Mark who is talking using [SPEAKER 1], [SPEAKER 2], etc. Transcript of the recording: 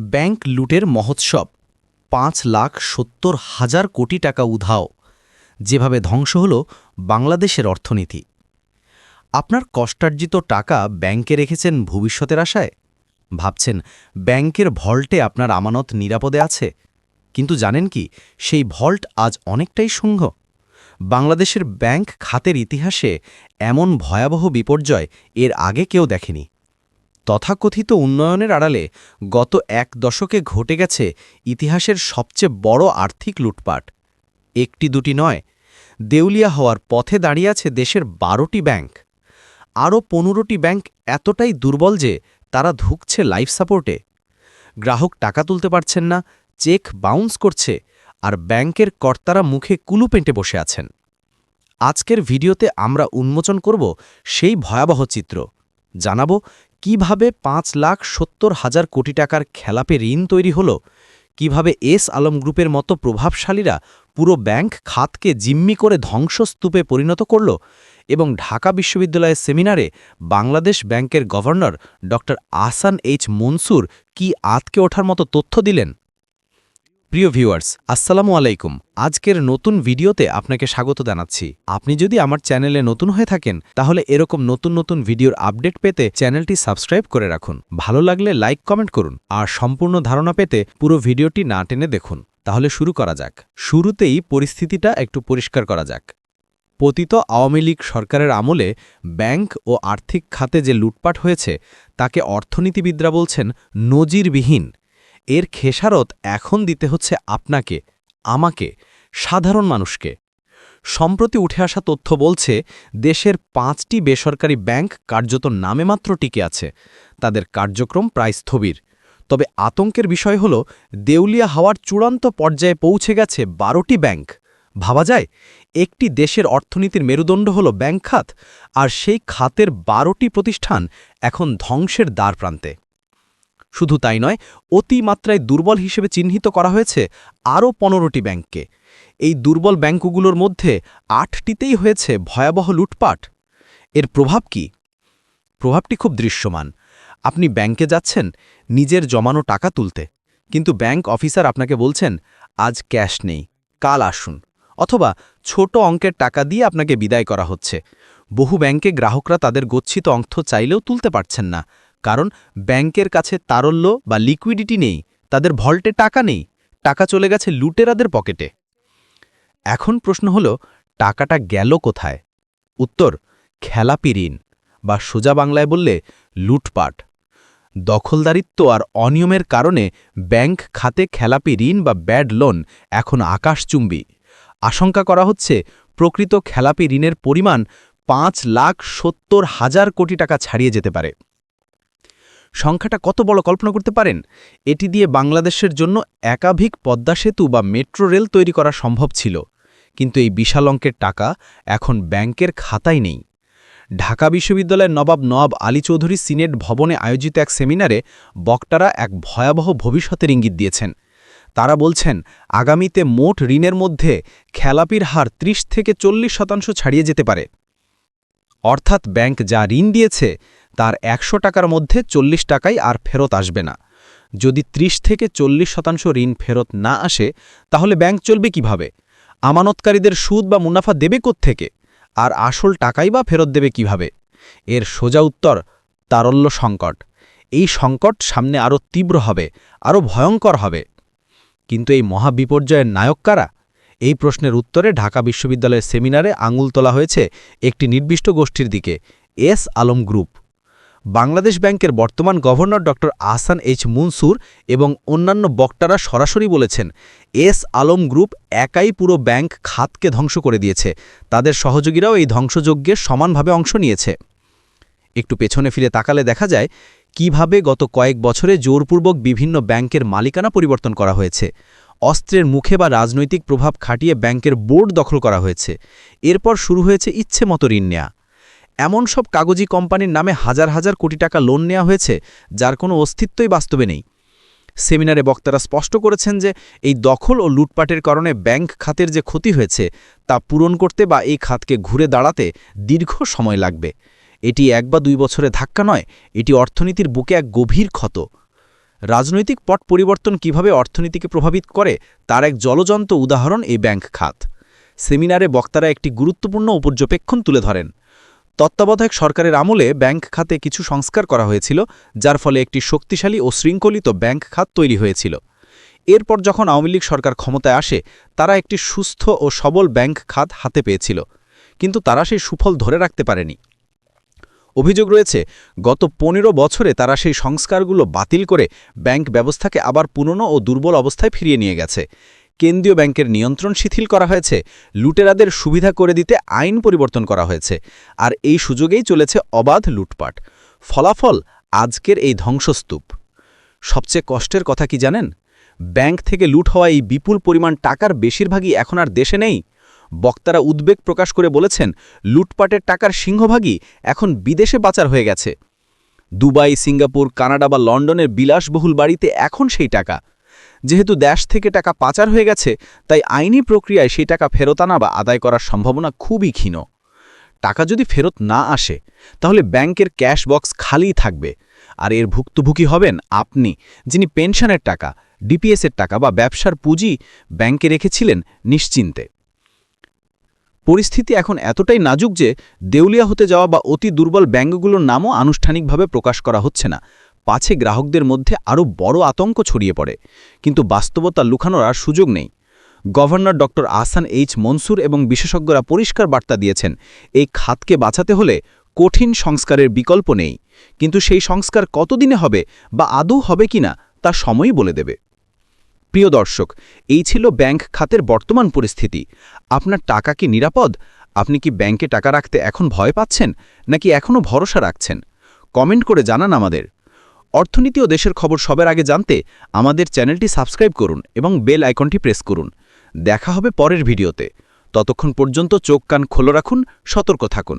[SPEAKER 1] Bank লুটের মহোৎসব, পাঁচ লাখ সত্তর হাজার কোটি টাকা উধাও, যেভাবে ধ্বংস হল বাংলাদেশের অর্থনীতি। আপনার কষ্টার্জিত টাকা ব্যাংকে রেখেছেন ভবিষ্যতের আশায়? ভাবছেন ব্যাংকের ভল্টে আপনার আমানত নিরাপদে আছে? কিন্তু জানেন কি, সেই ভল্ট আজ অনেকটাই শূন্য বাংলাদেশের ব্যাংক খাতের ইতিহাসে এমন ভয়াবহ বিপর্যয় এর আগে কেউ দেখেনি। তথাকথিত উন্নয়নের আড়ালে গত এক দশকে ঘটে গেছে ইতিহাসের সবচেয়ে বড় আর্থিক লুটপাট। একটি দুটি নয়, দেউলিয়া হওয়ার পথে দাঁড়িয়ে আছে দেশের বারোটি ব্যাংক। আরও পনেরোটি ব্যাংক এতটাই দুর্বল যে তারা ধুকছে লাইফ সাপোর্টে। গ্রাহক টাকা তুলতে পারছেন না, চেক বাউন্স করছে আর ব্যাংকের কর্তারা মুখে কুলু পেন্টে বসে আছেন। আজকের ভিডিওতে আমরা উন্মোচন করব সেই ভয়াবহ চিত্র। জানাব কীভাবে পাঁচ লাখ সত্তর হাজার কোটি টাকার খেলাপে ঋণ তৈরি হল? কীভাবে এস আলম গ্রুপের মতো প্রভাবশালীরা পুরো ব্যাংক খাতকে জিম্মি করে ধ্বংসস্তূপে পরিণত করল? এবং ঢাকা বিশ্ববিদ্যালয়ের সেমিনারে বাংলাদেশ ব্যাংকের গভর্নর ড আসান এইচ মনসুর কি আতকে ওঠার মতো তথ্য দিলেন? প্রিয় ভিউয়ার্স, আসসালামু আলাইকুম। আজকের নতুন ভিডিওতে আপনাকে স্বাগত জানাচ্ছি। আপনি যদি আমার চ্যানেলে নতুন হয়ে থাকেন, তাহলে এরকম নতুন নতুন ভিডিওর আপডেট পেতে চ্যানেলটি সাবস্ক্রাইব করে রাখুন। ভালো লাগলে লাইক, কমেন্ট করুন। আর সম্পূর্ণ ধারণা পেতে পুরো ভিডিওটি না টেনে দেখুন। তাহলে শুরু করা যাক। শুরুতেই পরিস্থিতিটা একটু পরিষ্কার করা যাক। পতিত আওয়ামী লীগ সরকারের আমলে ব্যাংক ও আর্থিক খাতে যে লুটপাট হয়েছে, তাকে অর্থনীতিবিদরা বলছেন নজিরবিহীন। এর খেসারত এখন দিতে হচ্ছে আপনাকে, আমাকে, সাধারণ মানুষকে। সম্প্রতি উঠে আসা তথ্য বলছে, দেশের পাঁচটি বেসরকারি ব্যাংক কার্যত নামে মাত্র টিকে আছে। তাদের কার্যক্রম প্রায় স্থবির। তবে আতঙ্কের বিষয় হল, দেউলিয়া হওয়ার চূড়ান্ত পর্যায়ে পৌঁছে গেছে বারোটি ব্যাংক। ভাবা যায়, একটি দেশের অর্থনীতির মেরুদণ্ড হল ব্যাংক খাত, আর সেই খাতের বারোটি প্রতিষ্ঠান এখন ধ্বংসের দ্বার প্রান্তে শুধু তাই নয়, অতিমাত্রায় দুর্বল হিসেবে চিহ্নিত করা হয়েছে আরও পনেরোটি ব্যাংককে। এই দুর্বল ব্যাংকগুলোর মধ্যে আটটিতেই হয়েছে ভয়াবহ লুটপাট। এর প্রভাব কি? প্রভাবটি খুব দৃশ্যমান। আপনি ব্যাংকে যাচ্ছেন নিজের জমানো টাকা তুলতে। কিন্তু ব্যাংক অফিসার আপনাকে বলছেন, আজ ক্যাশ নেই, কাল আসুন। অথবা, ছোট অঙ্কের টাকা দিয়ে আপনাকে বিদায় করা হচ্ছে। বহু ব্যাংকে গ্রাহকরা তাদের গচ্ছিত অর্থ চাইলেও তুলতে পারছেন না। কারণ ব্যাংকের কাছে তারল্য বা লিকুইডিটি নেই, তাদের ভল্টে টাকা নেই, টাকা চলে গেছে লুটেরাদের পকেটে। এখন প্রশ্ন হল, টাকাটা গেল কোথায়? উত্তর, খেলাপি ঋণ বা সোজা বাংলায় বললে লুটপাট। দখলদারিত্ব আর অনিয়মের কারণে ব্যাংক খাতে খেলাপি ঋণ বা ব্যাড লোন এখন আকাশচুম্বী। আশঙ্কা করা হচ্ছে, প্রকৃত খেলাপি ঋণের পরিমাণ পাঁচ লাখ সত্তর হাজার কোটি টাকা ছাড়িয়ে যেতে পারে। সংখ্যাটা কত বড় কল্পনা করতে পারেন? এটি দিয়ে বাংলাদেশের জন্য একাধিক পদ্মা সেতু বা মেট্রো রেল তৈরি করা সম্ভব ছিল। কিন্তু এই বিশাল অঙ্কের টাকা এখন ব্যাংকের খাতায় নেই। ঢাকা বিশ্ববিদ্যালয়ের নবাব নওয়াব আলী চৌধুরী সিনেট ভবনে আয়োজিত এক সেমিনারে বক্তারা এক ভয়াবহ ভবিষ্যতের ইঙ্গিত দিয়েছেন। তারা বলছেন, আগামীতে মোট ঋণের মধ্যে খেলাপির হার ৩০ থেকে চল্লিশ শতাংশ ছাড়িয়ে যেতে পারে। অর্থাৎ ব্যাংক যা ঋণ দিয়েছে, তার একশো টাকার মধ্যে চল্লিশ টাকাই আর ফেরত আসবে না। যদি ৩০ থেকে চল্লিশ শতাংশ ঋণ ফেরত না আসে, তাহলে ব্যাংক চলবে কীভাবে? আমানতকারীদের সুদ বা মুনাফা দেবে থেকে আর আসল টাকাই বা ফেরত দেবে কীভাবে? এর সোজা উত্তর, তারল্য সংকট। এই সংকট সামনে আরও তীব্র হবে আরও ভয়ঙ্কর হবে। কিন্তু এই মহাবিপর্যয়ের নায়ক কারা? এই প্রশ্নের উত্তরে ঢাকা বিশ্ববিদ্যালয়ের সেমিনারে আঙুল তোলা হয়েছে একটি নির্দিষ্ট গোষ্ঠীর দিকে, এস আলম গ্রুপ। বাংলাদেশ ব্যাংকের বর্তমান গভর্নর ড আহসান এইচ মুনসুর এবং অন্যান্য বক্তারা সরাসরি বলেছেন, এস আলম গ্রুপ একাই পুরো ব্যাংক খাতকে ধ্বংস করে দিয়েছে। তাদের সহযোগীরাও এই ধ্বংসযজ্ঞের সমানভাবে অংশ নিয়েছে। একটু পেছনে ফিরে তাকালে দেখা যায়, কীভাবে গত কয়েক বছরে জোরপূর্বক বিভিন্ন ব্যাংকের মালিকানা পরিবর্তন করা হয়েছে। অস্ত্রের মুখে বা রাজনৈতিক প্রভাব খাটিয়ে ব্যাংকের বোর্ড দখল করা হয়েছে। এরপর শুরু হয়েছে ইচ্ছে মতো ঋণ নেয়া। এমন সব কাগজি কোম্পানির নামে হাজার হাজার কোটি টাকা লোন নেওয়া হয়েছে, যার কোনো অস্তিত্বই বাস্তবে নেই। সেমিনারে বক্তারা স্পষ্ট করেছেন যে, এই দখল ও লুটপাটের কারণে ব্যাংক খাতের যে ক্ষতি হয়েছে, তা পূরণ করতে বা এই খাতকে ঘুরে দাঁড়াতে দীর্ঘ সময় লাগবে। এটি এক বা দুই বছরে ধাক্কা নয়, এটি অর্থনীতির বুকে এক গভীর ক্ষত। রাজনৈতিক পট পরিবর্তন কীভাবে অর্থনীতিকে প্রভাবিত করে, তার এক জলজন্ত উদাহরণ এই ব্যাংক খাত। সেমিনারে বক্তারা একটি গুরুত্বপূর্ণ উপর্যবেক্ষণ তুলে ধরেন। তত্ত্বাবধায়ক সরকারের আমলে ব্যাংক খাতে কিছু সংস্কার করা হয়েছিল, যার ফলে একটি শক্তিশালী ও শৃঙ্খলিত ব্যাংক খাত তৈরি হয়েছিল। এরপর যখন আওয়ামী লীগ সরকার ক্ষমতায় আসে, তারা একটি সুস্থ ও সবল ব্যাংক খাত হাতে পেয়েছিল। কিন্তু তারা সেই সুফল ধরে রাখতে পারেনি। অভিযোগ রয়েছে, গত পনেরো বছরে তারা সেই সংস্কারগুলো বাতিল করে ব্যাংক ব্যবস্থাকে আবার পুরনো ও দুর্বল অবস্থায় ফিরিয়ে নিয়ে গেছে। কেন্দ্রীয় ব্যাংকের নিয়ন্ত্রণ শিথিল করা হয়েছে, লুটেরাদের সুবিধা করে দিতে আইন পরিবর্তন করা হয়েছে, আর এই সুযোগেই চলেছে অবাধ লুটপাট। ফলাফল আজকের এই ধ্বংসস্তূপ। সবচেয়ে কষ্টের কথা কি জানেন? ব্যাংক থেকে লুট হওয়া এই বিপুল পরিমাণ টাকার বেশিরভাগই এখন আর দেশে নেই বক্তারা উদ্বেগ প্রকাশ করে বলেছেন, লুটপাটের টাকার সিংহভাগই এখন বিদেশে পাচার হয়ে গেছে। দুবাই, সিঙ্গাপুর, কানাডা বা লন্ডনের বিলাসবহুল বাড়িতে এখন সেই টাকা। যেহেতু দেশ থেকে টাকা পাচার হয়ে গেছে, তাই আইনি প্রক্রিয়ায় সেই টাকা ফেরত আনা বা আদায় করার সম্ভাবনা খুবই ক্ষীণ। টাকা যদি ফেরত না আসে, তাহলে ব্যাংকের ক্যাশ বক্স খালিই থাকবে। আর এর ভুক্তভোগী হবেন আপনি, যিনি পেনশনের টাকা, ডিপিএসের টাকা বা ব্যবসার পুঁজি ব্যাংকে রেখেছিলেন নিশ্চিন্তে। পরিস্থিতি এখন এতটাই নাজুক যে দেউলিয়া হতে যাওয়া বা অতি দুর্বল ব্যাঙ্কগুলোর নামও আনুষ্ঠানিকভাবে প্রকাশ করা হচ্ছে না। পাছে গ্রাহকদের মধ্যে আরও বড় আতঙ্ক ছড়িয়ে পড়ে। কিন্তু বাস্তবতা লুকানোর আর সুযোগ নেই। গভর্নর ড. আহসান এইচ মনসুর এবং বিশেষজ্ঞরা পরিষ্কার বার্তা দিয়েছেন, এই খাতকে বাঁচাতে হলে কঠিন সংস্কারের বিকল্প নেই। কিন্তু সেই সংস্কার কতদিনে হবে বা আদৌ হবে কিনা তা সময়ই বলে দেবে। প্রিয় দর্শক, এই ছিল ব্যাংক খাতের বর্তমান পরিস্থিতি। আপনার টাকা কি নিরাপদ? আপনি কি ব্যাংকে টাকা রাখতে এখন ভয় পাচ্ছেন, নাকি এখনও ভরসা রাখছেন? কমেন্ট করে জানান আমাদের। অর্থনীতি ও দেশের খবর সবার আগে জানতে আমাদের চ্যানেলটি সাবস্ক্রাইব করুন এবং বেল আইকনটি প্রেস করুন। দেখা হবে পরের ভিডিওতে। ততক্ষণ পর্যন্ত চোখ কান খোলো রাখুন, সতর্ক থাকুন।